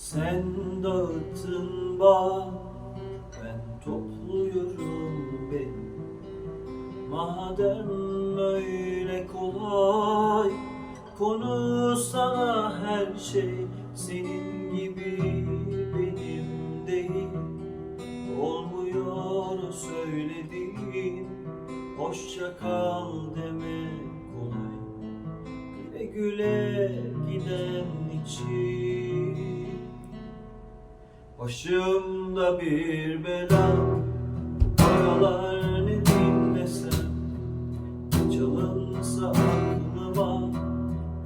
Sen dağıttın bak Ben topluyorum ben Madem öyle kolay Konu sana her şey. Senin gibi benim değil Olmuyor söylediğin. Hoşça kal demek Başımda bir bela. Aralar ne dinlesem Çalınsa aklıma.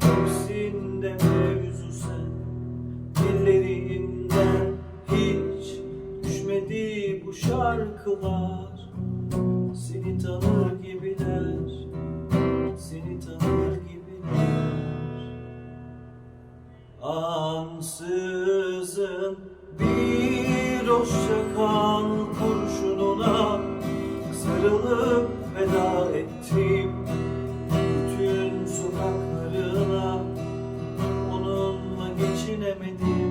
Hepsinde mevzu sen Dillerinden hiç düşmedi bu şarkılar. Seni tanır gibiler Seni tanır gibiler. Ansızın bir hoşça kal kurşununa sarılıp veda ettim. Bütün sokaklarına onunla geçinemedim.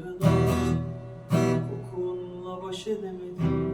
Rüzgarına kokunla baş edemedim.